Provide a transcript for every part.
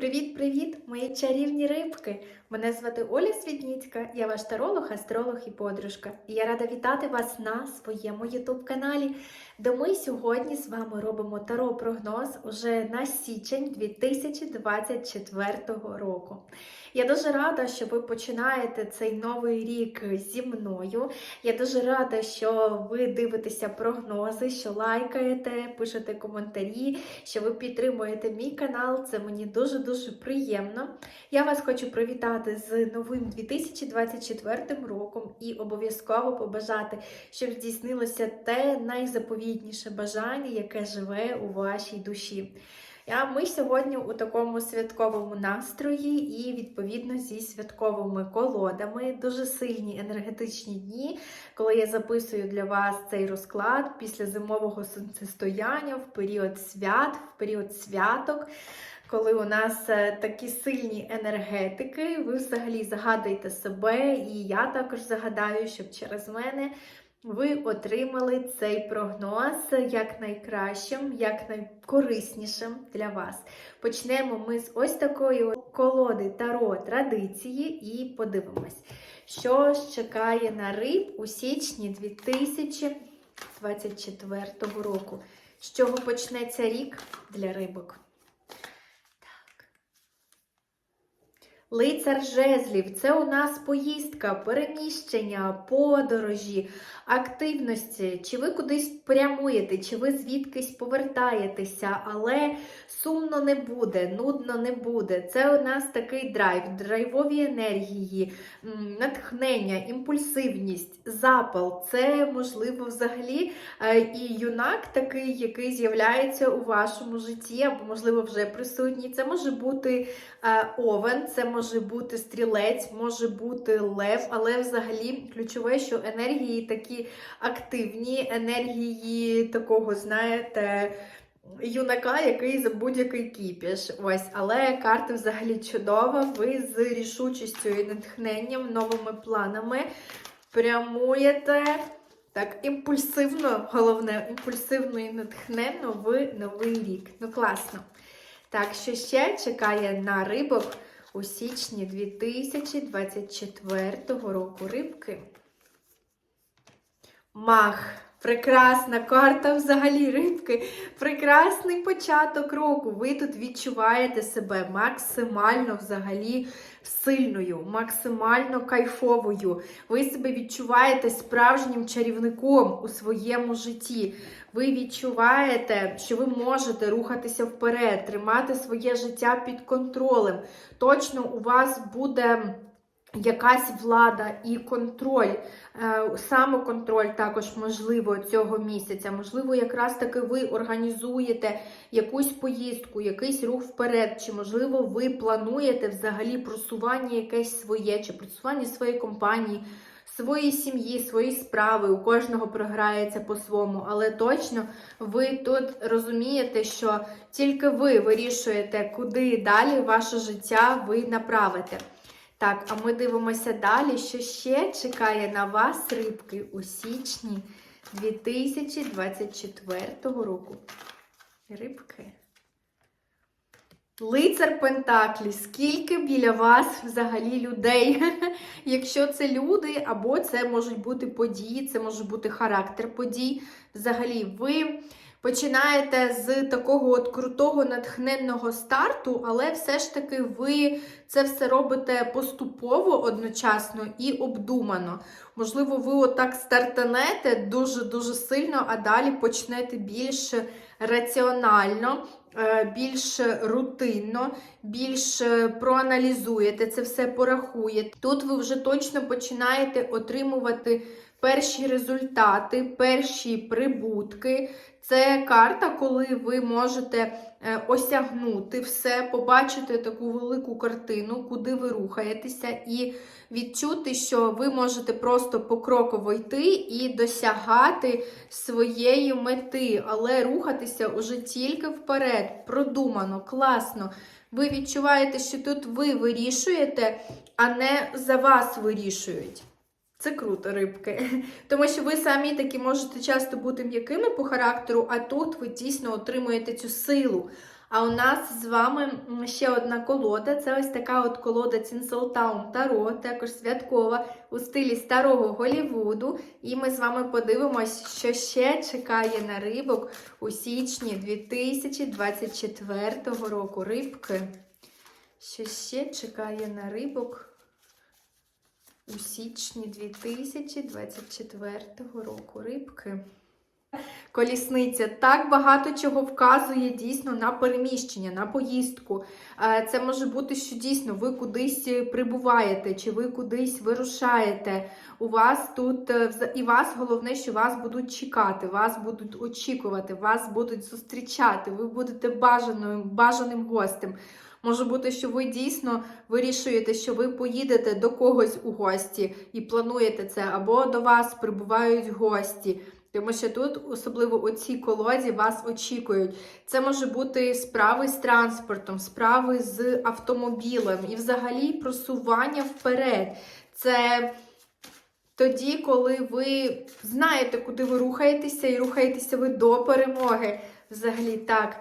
Привіт-привіт, мої чарівні рибки! Мене звати Оля Світніцька, я ваш таролог, астролог і подружка. І я рада вітати вас на своєму ютуб-каналі, де ми сьогодні з вами робимо таро-прогноз уже на січень 2024 року. Я дуже рада, що ви починаєте цей новий рік зі мною. Я дуже рада, що ви дивитеся прогнози, що лайкаєте, пишете коментарі, що ви підтримуєте мій канал. Це мені дуже дуже приємно. Я вас хочу привітати з новим 2024 роком і обов'язково побажати, щоб здійснилося те найзаповітніше бажання, яке живе у вашій душі. А ми сьогодні у такому святковому настрої і, відповідно, зі святковими колодами. Дуже сильні енергетичні дні, коли я записую для вас цей розклад після зимового сонцестояння, в період свят, в період святок. Коли у нас е, такі сильні енергетики, ви взагалі загадуєте себе, і я також загадаю, щоб через мене ви отримали цей прогноз як найкращим, як найкориснішим для вас. Почнемо ми з ось такої колоди Таро традиції і подивимось, що чекає на риб у січні 2024 року. З чого почнеться рік для рибок? Лицар жезлів це у нас поїздка, переміщення, подорожі, активності. Чи ви кудись прямуєте, чи ви звідкись повертаєтеся, але сумно не буде, нудно не буде. Це у нас такий драйв, драйвові енергії, натхнення, імпульсивність, запал. Це можливо взагалі е, і юнак такий, який з'являється у вашому житті, або, можливо, вже присутній. Це може бути е, овен, це може бути стрілець, може бути лев, але взагалі ключове, що енергії такі активні, енергії такого, знаєте, юнака, який за будь-який кіпіш. Ось, але карта взагалі чудова. Ви з рішучістю і натхненням, новими планами прямуєте. Так, імпульсивно, головне, імпульсивно і натхненно в новий рік. Ну, класно. Так, що ще чекає на рибок у січні 2024 року рибки? Мах. Прекрасна карта взагалі рибки. Прекрасний початок року. Ви тут відчуваєте себе максимально взагалі сильною, максимально кайфовою. Ви себе відчуваєте справжнім чарівником у своєму житті. Ви відчуваєте, що ви можете рухатися вперед, тримати своє життя під контролем. Точно у вас буде. Якась влада і контроль, е, самоконтроль також можливо цього місяця. Можливо, якраз таки ви організуєте якусь поїздку, якийсь рух вперед, чи, можливо, ви плануєте взагалі просування якесь своє, чи просування своєї компанії, своєї сім'ї, свої справи. У кожного програється по-своєму, але точно ви тут розумієте, що тільки ви вирішуєте, куди далі ваше життя ви направите. Так, а ми дивимося далі, що ще чекає на вас рибки у січні 2024 року. Рибки. Лицар Пентаклі. Скільки біля вас взагалі людей? Якщо це люди, або це можуть бути події, це може бути характер подій. Взагалі, ви починаєте з такого от крутого натхненного старту, але все ж таки ви це все робите поступово одночасно і обдумано. Можливо, ви отак стартанете дуже-дуже сильно, а далі почнете більш раціонально. Е, більш рутинно, більш проаналізуєте це все порахуєте. Тут ви вже точно починаєте отримувати перші результати, перші прибутки. Це карта, коли ви можете е, осягнути все, побачити таку велику картину, куди ви рухаєтеся, і відчути, що ви можете просто покроково йти і досягати своєї мети, але рухатися уже тільки вперед, продумано, класно. Ви відчуваєте, що тут ви вирішуєте, а не за вас вирішують. Це круто, рибки. Тому що ви самі такі можете часто бути м'якими по характеру, а тут ви дійсно отримуєте цю силу. А у нас з вами ще одна колода. Це ось така от колода Tinseltown Таро, також святкова у стилі старого Голівуду. І ми з вами подивимось, що ще чекає на рибок у січні 2024 року. Рибки. Що ще чекає на рибок у січні 2024 року. Рибки. Колісниця так багато чого вказує дійсно на переміщення, на поїздку. Е, Це може бути, що дійсно ви кудись прибуваєте, чи ви кудись вирушаєте. У вас тут е, і вас головне, що вас будуть чекати, вас будуть очікувати, вас будуть зустрічати, ви будете бажаним, бажаним гостем. Може бути, що ви дійсно вирішуєте, що ви поїдете до когось у гості і плануєте це, або до вас прибувають гості. Тому що тут, особливо у цій колоді, вас очікують. Це може бути справи з транспортом, справи з автомобілем і взагалі просування вперед. Це тоді, коли ви знаєте, куди ви рухаєтеся, і рухаєтеся ви до перемоги. Взагалі так.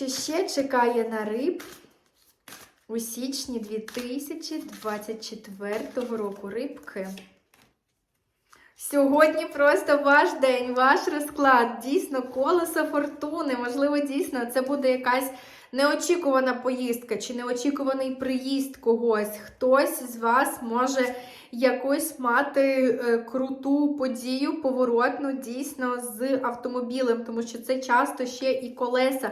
Що ще чекає на риб у січні 2024 року рибки? Сьогодні просто ваш день, ваш розклад, дійсно колесо фортуни. Можливо, дійсно це буде якась неочікувана поїздка чи неочікуваний приїзд когось. Хтось з вас може якусь мати е, круту подію, поворотну дійсно з автомобілем, тому що це часто ще і колеса.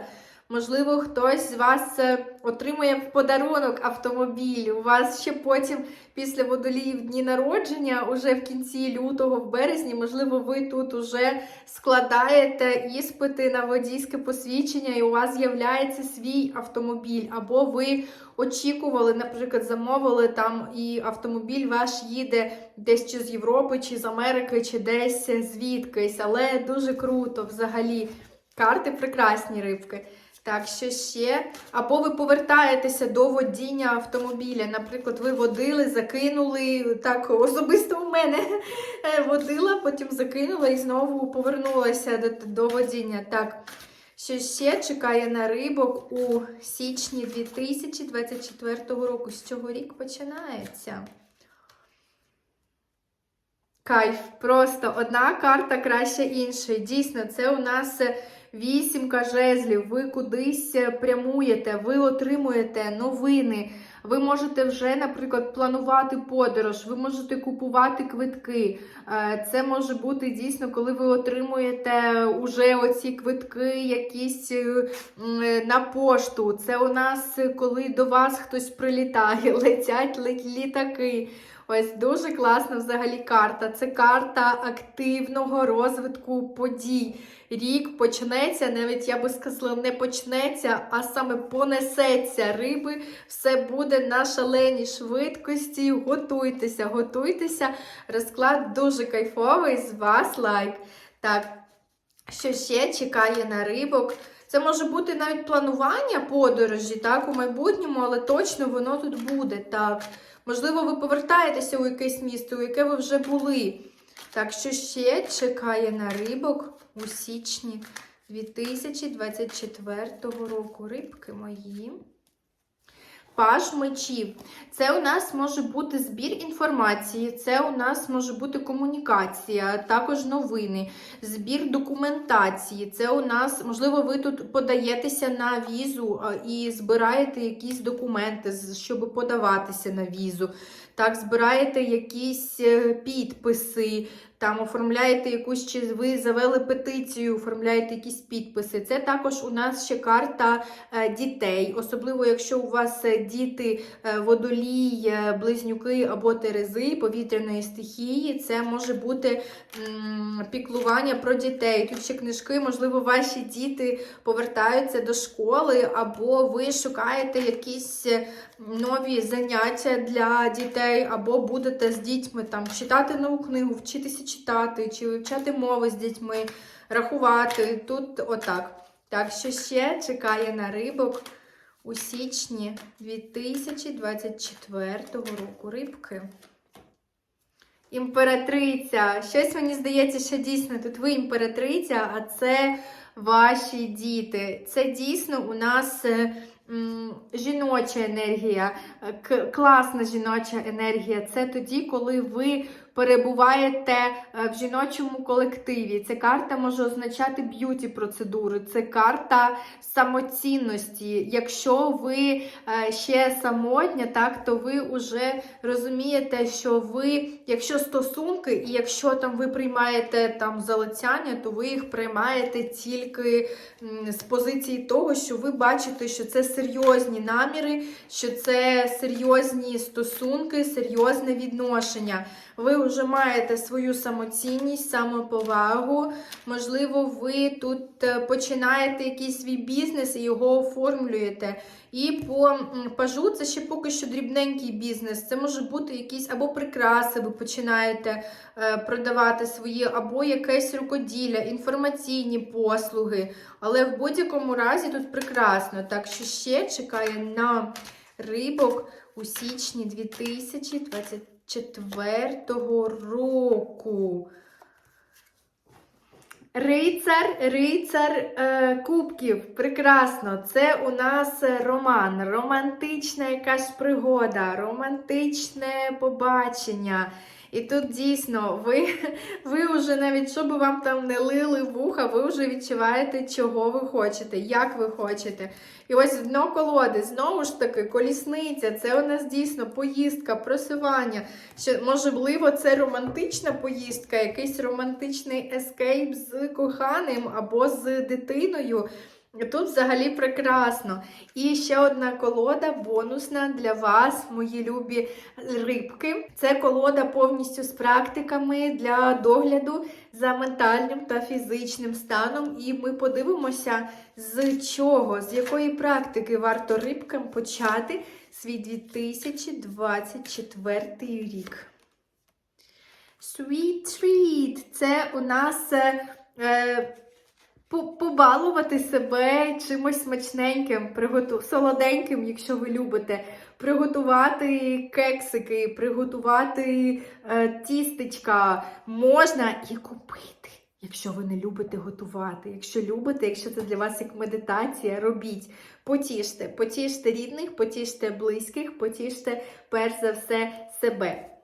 Можливо, хтось з вас е, отримує в подарунок автомобіль. У вас ще потім, після водоліїв дні народження, уже в кінці лютого, в березні, можливо, ви тут уже складаєте іспити на водійське посвідчення, і у вас з'являється свій автомобіль. Або ви очікували, наприклад, замовили там, і автомобіль ваш їде десь чи з Європи, чи з Америки, чи десь звідкись. Але дуже круто взагалі. Карти прекрасні рибки. Так, що ще? Або ви повертаєтеся до водіння автомобіля. Наприклад, ви водили, закинули. Так, особисто у мене е, водила, потім закинула і знову повернулася до, до водіння. Так, що ще чекає на рибок у січні 2024 року. З цього рік починається. Кайф. Просто одна карта краще іншої. Дійсно, це у нас вісімка жезлів. Ви кудись прямуєте, ви отримуєте новини. Ви можете вже, наприклад, планувати подорож, ви можете купувати квитки. Е, Це може бути дійсно, коли ви отримуєте уже оці квитки якісь е, на пошту. Це у нас е, коли до вас хтось прилітає, летять літаки. Ось дуже класна взагалі карта. Це карта активного розвитку подій. Рік почнеться, навіть я би сказала, не почнеться, а саме понесеться риби. Все буде на шаленій швидкості. Готуйтеся, готуйтеся. Розклад дуже кайфовий. З вас лайк. Так, що ще чекає на рибок? Це може бути навіть планування подорожі, так, у майбутньому, але точно воно тут буде. Так. Можливо, ви повертаєтеся у якесь місто, у яке ви вже були. Так, що ще чекає на рибок у січні 2024 року. Рибки мої. Паж мечів. Це у нас може бути збір інформації, це у нас може бути комунікація, також новини, збір документації. Це у нас, можливо, ви тут подаєтеся на візу і збираєте якісь документи, щоб подаватися на візу. Так, збираєте якісь е, підписи, там оформляєте якусь, чи ви завели петицію, оформляєте якісь підписи. Це також у нас ще карта е, дітей, особливо якщо у вас е, діти е, водолій, близнюки або терези повітряної стихії, це може бути піклування про дітей. Тут ще книжки, можливо, ваші діти повертаються до школи, або ви шукаєте якісь нові заняття для дітей, або будете з дітьми там читати нову книгу, вчитися читати, чи вивчати мови з дітьми, рахувати. Тут отак. Так, що ще чекає на рибок у січні 2024 року. Рибки. Імператриця. Щось мені здається, що дійсно тут ви імператриця, а це ваші діти. Це дійсно у нас. Жіноча енергія, е, класна жіноча енергія. Це тоді, коли ви перебуваєте е, в жіночому колективі. Ця карта може означати б'юті процедури, це карта самоцінності. Якщо ви е, ще самотня, так то ви вже розумієте, що ви, якщо стосунки, і якщо там ви приймаєте там залицяння, то ви їх приймаєте тільки з позиції того, що ви бачите, що це серйозні наміри, що це серйозні стосунки, серйозне відношення. Ви вже маєте свою самоцінність, самоповагу. Можливо, ви тут е, починаєте якийсь свій бізнес і його оформлюєте. І по пажу це ще поки що дрібненький бізнес. Це може бути якісь або прикраси, ви починаєте е, продавати свої, або якесь рукоділля, інформаційні послуги. Але в будь-якому разі тут прекрасно. Так що ще чекає на рибок у січні 2024 року. Рицар, рицар е, кубків. Прекрасно. Це у нас роман, романтична якась пригода, романтичне побачення. І тут дійсно ви, ви вже навіть що би вам там не лили вуха, ви вже відчуваєте, чого ви хочете, як ви хочете. І ось дно колоди, знову ж таки, колісниця, це у нас дійсно поїздка, просування. Ще, можливо, це романтична поїздка, якийсь романтичний ескейп з коханим або з дитиною. Тут взагалі прекрасно. І ще одна колода бонусна для вас, мої любі рибки. Це колода повністю з практиками для догляду за ментальним та фізичним станом. І ми подивимося, з чого, з якої практики варто рибкам почати свій 2024 рік. Sweet treat – це у нас. е, побалувати себе чимось смачненьким, приготу... солоденьким, якщо ви любите, приготувати кексики, приготувати е, тістечка можна і купити. Якщо ви не любите готувати, якщо любите, якщо це для вас як медитація, робіть. Потіште, потіште рідних, потіште близьких, потіште перш за все себе.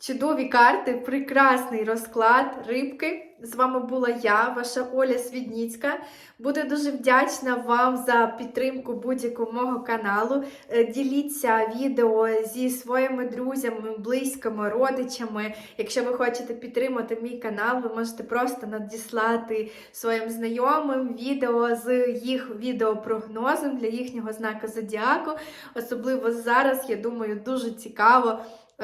Чудові карти, прекрасний розклад рибки. З вами була я, ваша Оля Свідніцька. Буду дуже вдячна вам за підтримку будь-якого мого каналу. Е, Діліться відео зі своїми друзями, близькими, родичами. Якщо ви хочете підтримати мій канал, ви можете просто надіслати своїм знайомим відео з їх відеопрогнозом для їхнього знака зодіаку. Особливо зараз, я думаю, дуже цікаво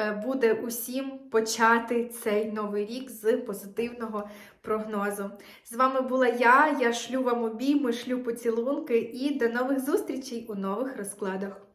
буде усім почати цей новий рік з позитивного прогнозу. З вами була я. Я шлю вам обійми, шлю поцілунки і до нових зустрічей у нових розкладах.